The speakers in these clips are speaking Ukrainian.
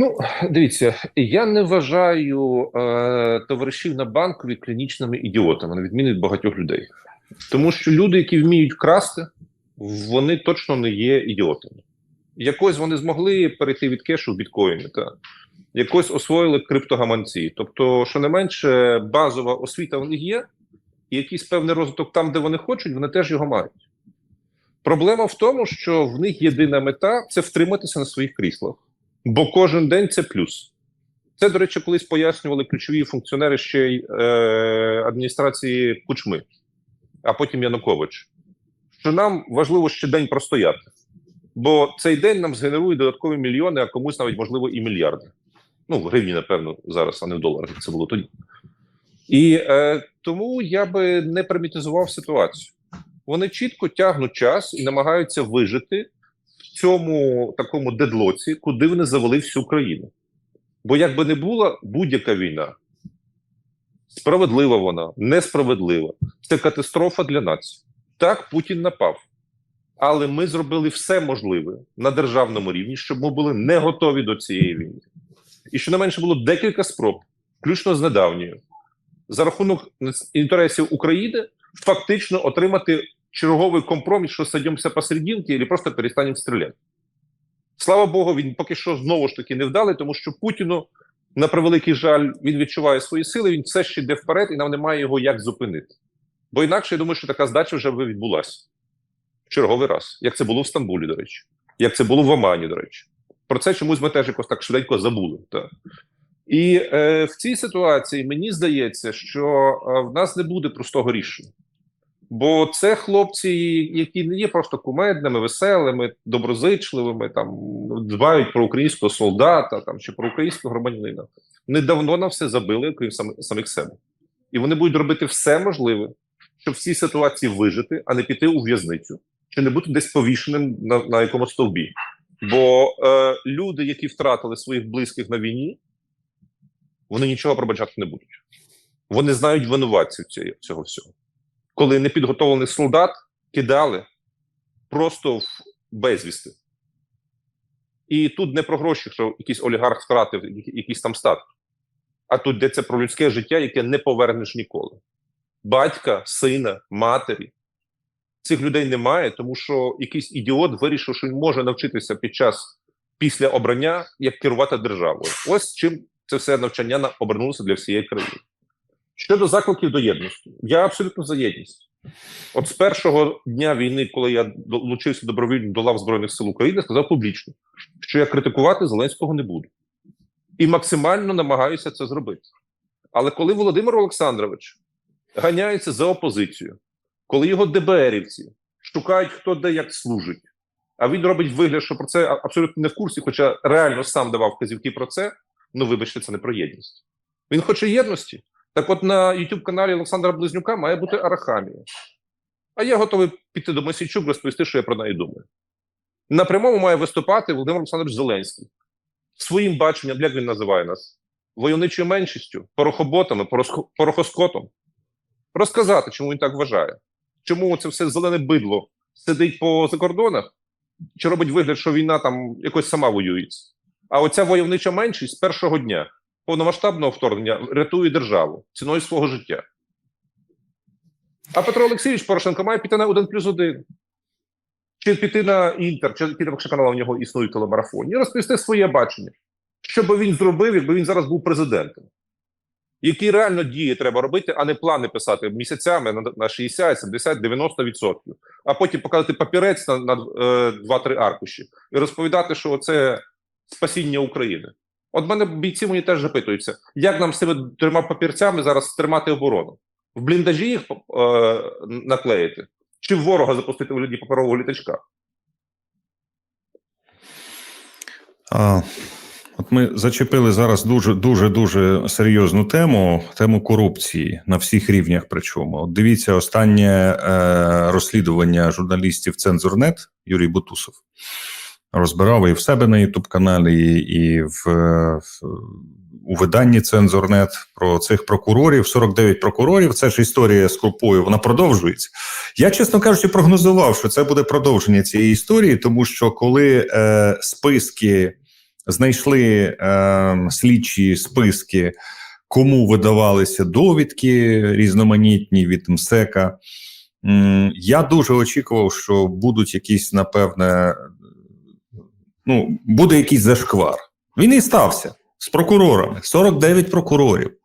Ну, дивіться, я не вважаю е, товаришів на банкові клінічними ідіотами, на відміну від багатьох людей. Тому що люди, які вміють красти, вони точно не є ідіотами. Якось вони змогли перейти від кешу в біткоїни, та якось освоїли криптогаманці. Тобто, що не менше, базова освіта в них є, і якийсь певний розвиток там, де вони хочуть, вони теж його мають. Проблема в тому, що в них єдина мета це втриматися на своїх кріслах. Бо кожен день це плюс. Це, до речі, колись пояснювали ключові функціонери ще й е, адміністрації Кучми, а потім Янукович. Що нам важливо ще день простояти. Бо цей день нам згенерує додаткові мільйони, а комусь навіть можливо і мільярди. Ну, в гривні, напевно, зараз, а не в доларах, це було тоді. І е, тому я би не примітизував ситуацію. Вони чітко тягнуть час і намагаються вижити цьому такому дедлоці, куди вони завели всю країну. Бо як би не була будь-яка війна, справедлива вона, несправедлива, це катастрофа для нації. Так, Путін напав. Але ми зробили все можливе на державному рівні, щоб ми були не готові до цієї війни. І що не менше було декілька спроб, включно з недавньою, за рахунок інтересів України, фактично отримати черговий компроміс, що садимося посерединки, і просто перестанемо стріляти. Слава Богу, він поки що знову ж таки не вдалий, тому що Путіну, на превеликий жаль, він відчуває свої сили, він все ще йде вперед, і нам немає його як зупинити. Бо інакше я думаю, що така здача вже би відбулася в черговий раз, як це було в Стамбулі, до речі, як це було в Омані, до речі. Про це чомусь ми теж якось так швиденько забули. Так. І е, в цій ситуації мені здається, що е, в нас не буде простого рішення. Бо це хлопці, які не є просто кумедними, веселими, доброзичливими, там дбають про українського солдата там чи про українського громадянина. Давно на все забили, крім сам, самих себе. І вони будуть робити все можливе, щоб в цій ситуації вижити, а не піти у в'язницю, чи не бути десь повішеним на, на якомусь стовбі. Бо е, люди, які втратили своїх близьких на війні, вони нічого пробачати не будуть. Вони знають винуватців цього всього коли непідготовлений солдат кидали просто в безвісти. І тут не про гроші, що якийсь олігарх втратив якийсь там статок, а тут йдеться про людське життя, яке не повернеш ніколи. Батька, сина, матері. Цих людей немає, тому що якийсь ідіот вирішив, що він може навчитися під час після обрання, як керувати державою. Ось чим це все навчання обернулося для всієї країни. Щодо закликів до єдності, я абсолютно за єдність. От з першого дня війни, коли я долучився добровільно до лав Збройних сил України, сказав публічно, що я критикувати Зеленського не буду. І максимально намагаюся це зробити. Але коли Володимир Олександрович ганяється за опозицію, коли його ДБРівці шукають, хто де як служить, а він робить вигляд, що про це абсолютно не в курсі, хоча реально сам давав вказівки про це, ну вибачте, це не про єдність. Він хоче єдності. Так от на youtube каналі Олександра Близнюка має бути Арахамія. А я готовий піти до Мосійчук розповісти, що я про неї думаю. На прямому має виступати Володимир Олександрович Зеленський своїм баченням, як він називає нас, войовничою меншістю, порохоботами, порохоскотом. Розказати, чому він так вважає, чому це все зелене бидло сидить по закордонах, чи робить вигляд, що війна там якось сама воюється. А оця войовнича меншість з першого дня повномасштабного вторгнення рятує державу ціною свого життя. А Петро Олексійович Порошенко має піти на 1 плюс 1. Чи піти на інтер, чи піти якщо канал у нього існує телемарафон, і розповісти своє бачення. Що би він зробив, якби він зараз був президентом? Які реально дії треба робити, а не плани писати місяцями на 60, 70, 90%, а потім показати папірець на, на е, 2-3 аркуші і розповідати, що це спасіння України. От мене бійці мені теж запитуються, як нам з цими трьома папірцями зараз тримати оборону? В бліндажі їх е, наклеїти, чи в ворога запустити в людей паперового літачка? А, От ми зачепили зараз дуже дуже дуже серйозну тему тему корупції на всіх рівнях. Причому От дивіться останнє е, розслідування журналістів Цензурнет Юрій Бутусов розбирав і в себе на Ютуб каналі, і в, в у виданні Цензорнет про цих прокурорів. 49 прокурорів. Це ж історія з крупою. Вона продовжується. Я, чесно кажучи, прогнозував, що це буде продовження цієї історії, тому що коли е, списки знайшли е, слідчі списки, кому видавалися довідки різноманітні від МСЕКа. Я дуже очікував, що будуть якісь, напевне, ну, буде якийсь зашквар. Він і стався з прокурорами, 49 прокурорів,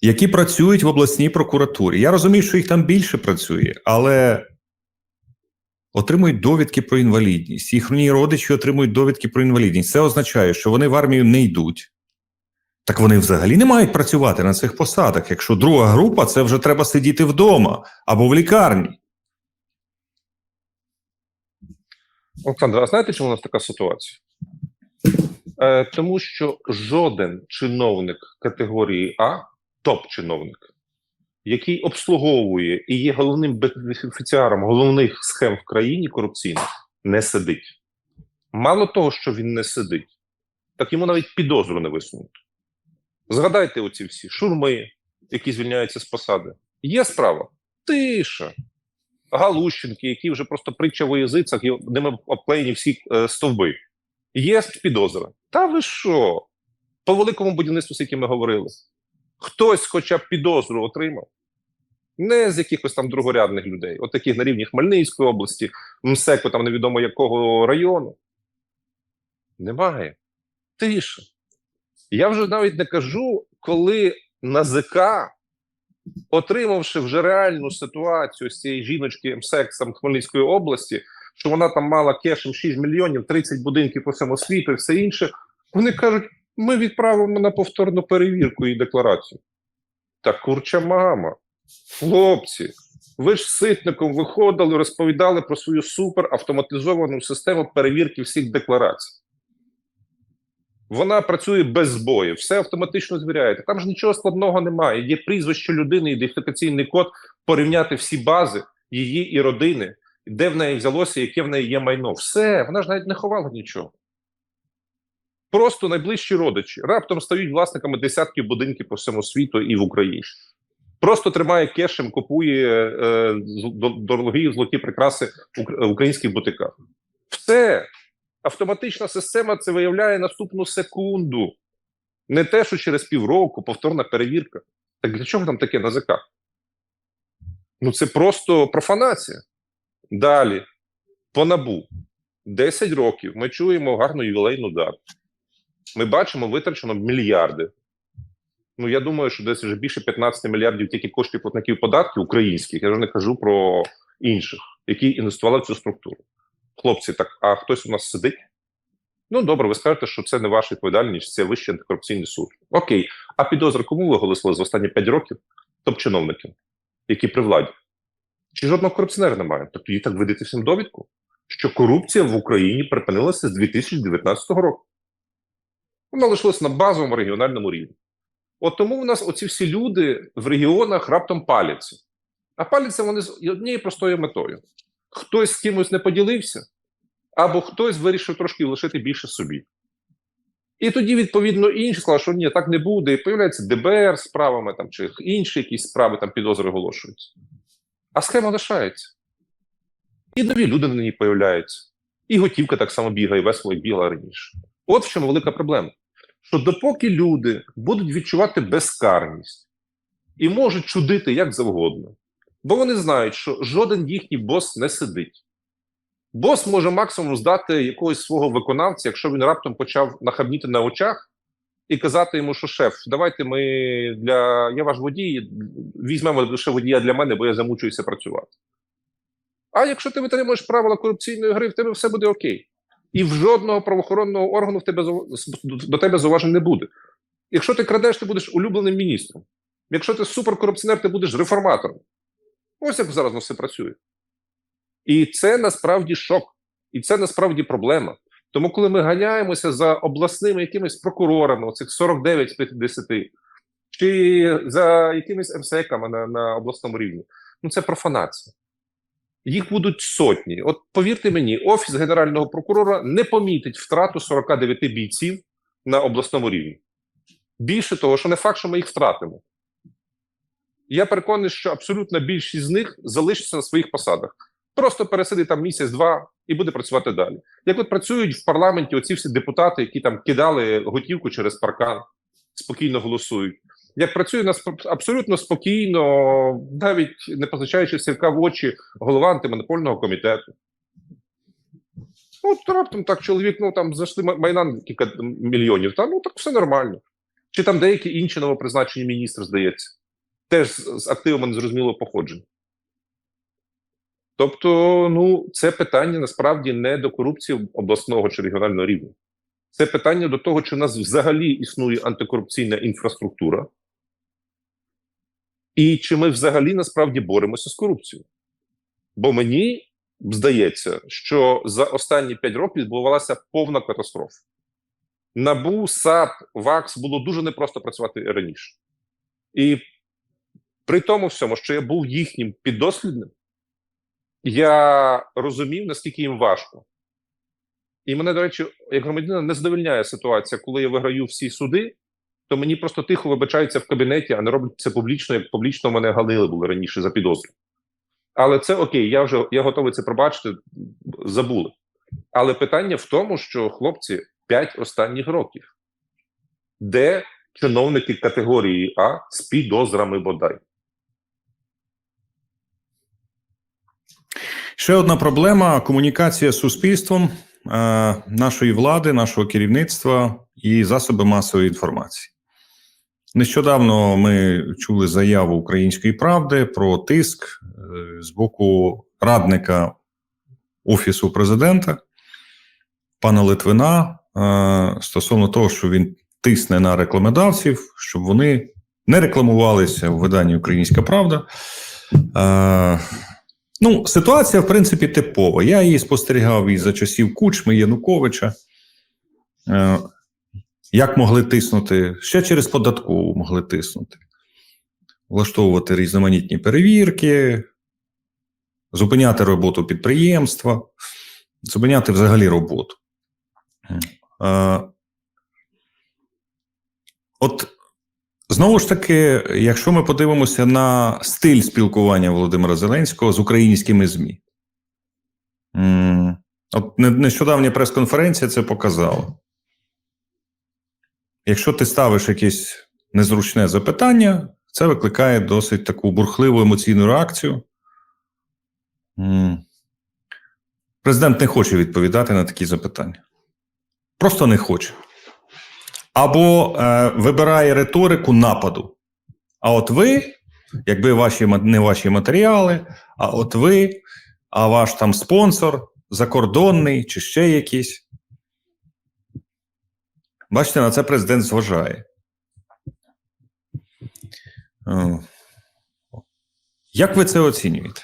які працюють в обласній прокуратурі. Я розумію, що їх там більше працює, але отримують довідки про інвалідність. Їхні родичі отримують довідки про інвалідність. Це означає, що вони в армію не йдуть. Так вони взагалі не мають працювати на цих посадах. Якщо друга група, це вже треба сидіти вдома або в лікарні. Олександр, а знаєте, чому у нас така ситуація? Е, тому що жоден чиновник категорії А, топ-чиновник, який обслуговує і є головним бенефіціаром головних схем в країні корупційних, не сидить. Мало того, що він не сидить, так йому навіть підозру не висунуть. Згадайте оці всі шурми, які звільняються з посади. Є справа? Тиша. Галущенки, які вже просто притча в язицях, і ними обклеєні всі е, стовби. Є підозра. Та ви що? По великому будівництву, з яким ми говорили. Хтось хоча б підозру отримав. Не з якихось там другорядних людей, от таких на рівні Хмельницької області, МСЕКу, там невідомо якого району. Немає. Тише. Я вже навіть не кажу, коли НАЗК, отримавши вже реальну ситуацію з цієї жіночки МСЕК там, Хмельницької області, що вона там мала кешем 6 мільйонів, 30 будинків по всьому світу і все інше, вони кажуть: ми відправимо на повторну перевірку її декларацію. Та курча мама, хлопці, ви ж ситником виходили, розповідали про свою суперавтоматизовану систему перевірки всіх декларацій. Вона працює без збоїв, все автоматично звіряєте. Там ж нічого складного немає. Є прізвище людини, ідентифікаційний код, порівняти всі бази її і родини, де в неї взялося, яке в неї є майно. Все, вона ж навіть не ховала нічого. Просто найближчі родичі раптом стають власниками десятків будинків по всьому світу і в Україні. Просто тримає кешем, купує е, з- дорогі золоті прикраси в українських бутиках. Все. Автоматична система це виявляє наступну секунду. Не те, що через півроку повторна перевірка. Так для чого там таке НАЗК? Ну це просто профанація. Далі, по набу. 10 років ми чуємо гарну ювілейну дату. Ми бачимо витрачено мільярди. Ну, я думаю, що десь вже більше 15 мільярдів тільки коштів платників податків українських. Я вже не кажу про інших, які інвестували в цю структуру. Хлопці, так, а хтось у нас сидить? Ну, добре, ви скажете, що це не ваша відповідальність, це вищий антикорупційний суд. Окей. А підозри кому ви оголосили за останні 5 років? Топ-чиновників, які при владі. Чи жодного корупціонера немає? Тобто їй так видати всім довідку, що корупція в Україні припинилася з 2019 року. Вона лишилась на базовому регіональному рівні. От тому у нас оці всі люди в регіонах раптом паляться. А паляться вони з однією простою метою: хтось з кимось не поділився, або хтось вирішив трошки лишити більше собі. І тоді, відповідно, інші сказали, що ні, так не буде. І появляється ДБР справами там, чи інші якісь справи там підозри оголошуються. А схема лишається. І нові люди на ній появляються. І готівка так само бігає, весело як бігала раніше. От в чому велика проблема. Що допоки люди будуть відчувати безкарність і можуть чудити як завгодно, бо вони знають, що жоден їхній бос не сидить. Бос може максимум здати якогось свого виконавця, якщо він раптом почав нахабніти на очах і казати йому, що шеф, давайте ми для я ваш водій, візьмемо лише водія для мене, бо я замучуюся працювати. А якщо ти витримуєш правила корупційної гри, в тебе все буде окей. І в жодного правоохоронного органу в тебе до тебе зауважень не буде. Якщо ти крадеш, ти будеш улюбленим міністром. Якщо ти суперкорупціонер, ти будеш реформатором. Ось як зараз все працює. І це насправді шок, і це насправді проблема. Тому, коли ми ганяємося за обласними якимись прокурорами, оцих 49 з 50, чи за якимись МСЕКами на, на обласному рівні, ну це профанація. Їх будуть сотні. От повірте мені, офіс генерального прокурора не помітить втрату 49 бійців на обласному рівні. Більше того, що не факт, що ми їх втратимо. Я переконаний, що абсолютна більшість з них залишиться на своїх посадах. Просто пересидить там місяць-два і буде працювати далі. Як от працюють в парламенті оці всі депутати, які там кидали готівку через паркан, спокійно голосують. Як працює нас абсолютно спокійно, навіть не позначаючи сірка в очі голова антимонопольного комітету. От раптом так чоловік, ну там зайшли ма- майдан кілька мільйонів, та ну так все нормально. Чи там деякі інші новопризначені міністри, здається, теж з, активами незрозумілого походження. Тобто, ну, це питання насправді не до корупції обласного чи регіонального рівня. Це питання до того, чи в нас взагалі існує антикорупційна інфраструктура, і чи ми взагалі насправді боремося з корупцією. Бо мені здається, що за останні 5 років відбувалася повна катастрофа. Набу, САП, ВАКС було дуже непросто працювати раніше. І при тому всьому, що я був їхнім піддослідним, я розумів, наскільки їм важко. І мене, до речі, як громадянина не задовольняє ситуація, коли я виграю всі суди, то мені просто тихо вибачаються в кабінеті, а не роблять це публічно, як публічно мене галили були раніше за підозру. Але це окей, я вже я готовий це пробачити, забули. Але питання в тому, що хлопці 5 останніх років, де чиновники категорії А з підозрами бодай. Ще одна проблема комунікація з суспільством е, нашої влади, нашого керівництва і засоби масової інформації. Нещодавно ми чули заяву Української правди про тиск е, з боку радника Офісу президента пана Литвина е, стосовно того, що він тисне на рекламодавців, щоб вони не рекламувалися в виданні Українська Правда. Ну, ситуація, в принципі, типова. Я її спостерігав і за часів Кучми, Януковича. Е, як могли тиснути? Ще через податкову могли тиснути, влаштовувати різноманітні перевірки, зупиняти роботу підприємства, зупиняти взагалі роботу. Е, От Знову ж таки, якщо ми подивимося на стиль спілкування Володимира Зеленського з українськими ЗМІ, от нещодавня прес-конференція це показала. Якщо ти ставиш якесь незручне запитання, це викликає досить таку бурхливу емоційну реакцію. Президент не хоче відповідати на такі запитання. Просто не хоче або е, вибирає риторику нападу. А от ви, якби ваші не ваші матеріали, а от ви, а ваш там спонсор закордонний чи ще якийсь. Бачите, на це президент зважає. Як ви це оцінюєте?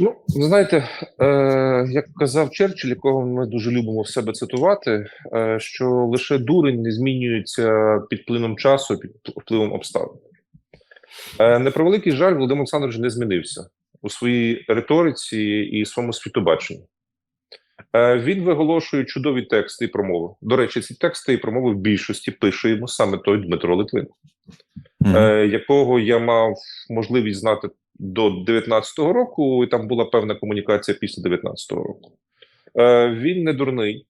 Ну, ви знаєте, е, як казав Черчилль, якого ми дуже любимо в себе цитувати, е, що лише дурень не змінюється під впливом часу, під впливом обставин. Е, на превеликий жаль, Володимир Олександрович не змінився у своїй риториці і своєму світобаченні. Е, він виголошує чудові тексти і промови. До речі, ці тексти і промови в більшості пише йому саме той Дмитро Литвин е, якого я мав можливість знати до 19-го року, і там була певна комунікація після 19-го року. Е, він не дурний,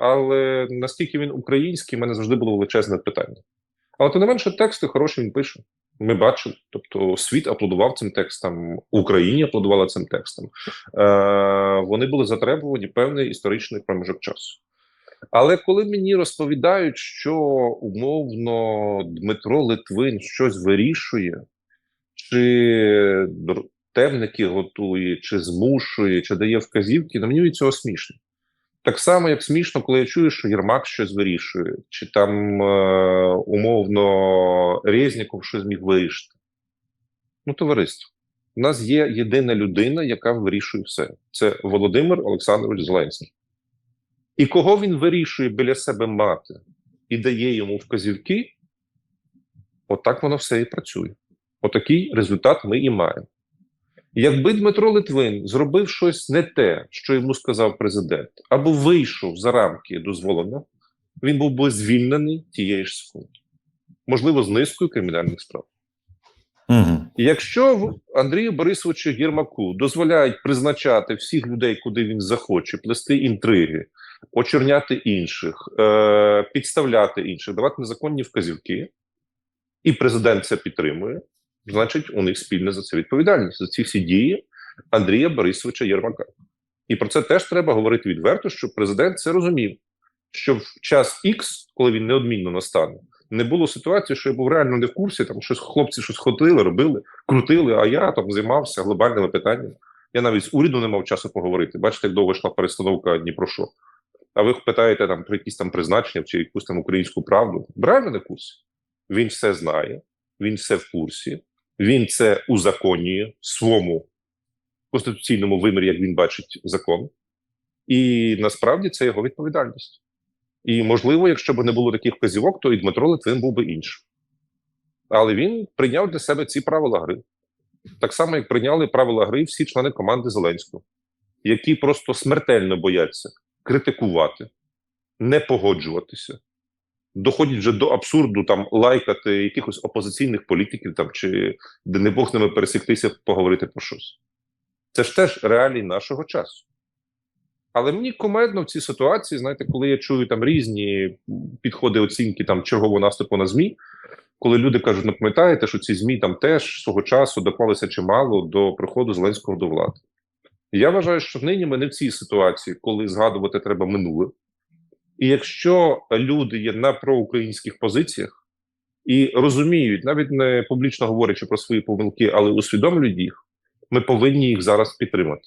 але наскільки він український, в мене завжди було величезне питання. Але тим не менше, тексти хороші він пише. Ми бачили. Тобто, світ аплодував цим текстам, Україні аплодувала цим текстам. Е, вони були затребувані певний історичний проміжок часу. Але коли мені розповідають, що умовно Дмитро Литвин щось вирішує, чи темники готує, чи змушує, чи дає вказівки, на мені від цього смішно. Так само, як смішно, коли я чую, що Єрмак щось вирішує, чи там е, умовно Резніков щось зміг вирішити. Ну, товариство, у нас є єдина людина, яка вирішує все. Це Володимир Олександрович Зеленський. І кого він вирішує біля себе мати і дає йому вказівки, отак воно все і працює. Отакий результат ми і маємо. Якби Дмитро Литвин зробив щось не те, що йому сказав президент, або вийшов за рамки дозволеного, він був би звільнений тієї ж секунди. Можливо, з низкою кримінальних справ. Мгм. Якщо Андрію Борисовичу Єрмаку дозволяють призначати всіх людей, куди він захоче, плести інтриги, очерняти інших, е- підставляти інших, давати незаконні вказівки, і президент це підтримує, значить, у них спільна за це відповідальність за ці всі дії Андрія Борисовича Єрмака. І про це теж треба говорити відверто, щоб президент це розумів, що в час X, коли він неодмінно настане, не було ситуації, що я був реально не в курсі, там щось хлопці щось ходили, робили, крутили, а я там займався глобальними питаннями. Я навіть з уряду не мав часу поговорити. Бачите, як довго йшла перестановка ні про що. А ви питаєте там про якісь там призначення чи якусь там українську правду. Реально не в курсі. Він все знає, він все в курсі, він це узаконює в своєму конституційному вимірі, як він бачить закон. І насправді це його відповідальність. І можливо, якщо б не було таких вказівок, то і Дмитро Литвин був би іншим. Але він прийняв для себе ці правила гри. Так само, як прийняли правила гри всі члени команди Зеленського, які просто смертельно бояться критикувати, не погоджуватися, доходять вже до абсурду там лайкати якихось опозиційних політиків там чи де не Бог ними пересіктися, поговорити про щось. Це ж теж реалії нашого часу. Але мені кумедно в цій ситуації, знаєте, коли я чую там різні підходи оцінки там чергового наступу на ЗМІ, коли люди кажуть, ну пам'ятаєте, що ці ЗМІ там теж свого часу доклалися чимало до приходу Зеленського до влади. Я вважаю, що нині ми не в цій ситуації, коли згадувати треба минуле. І якщо люди є на проукраїнських позиціях і розуміють, навіть не публічно говорячи про свої помилки, але усвідомлюють їх, ми повинні їх зараз підтримати.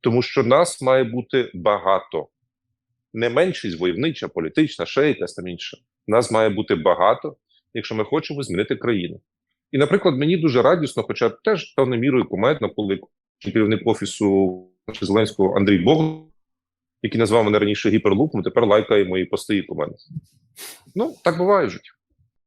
Тому що нас має бути багато. Не меншість войовнича, політична, ще якась там інша. Нас має бути багато, якщо ми хочемо змінити країну. І, наприклад, мені дуже радісно, хоча теж певною мірою кумедно, коли керівник офісу Зеленського Андрій Бог, який назвав мене раніше гіперлупом, тепер лайкає мої пости і коменти. Ну, так буває в житті.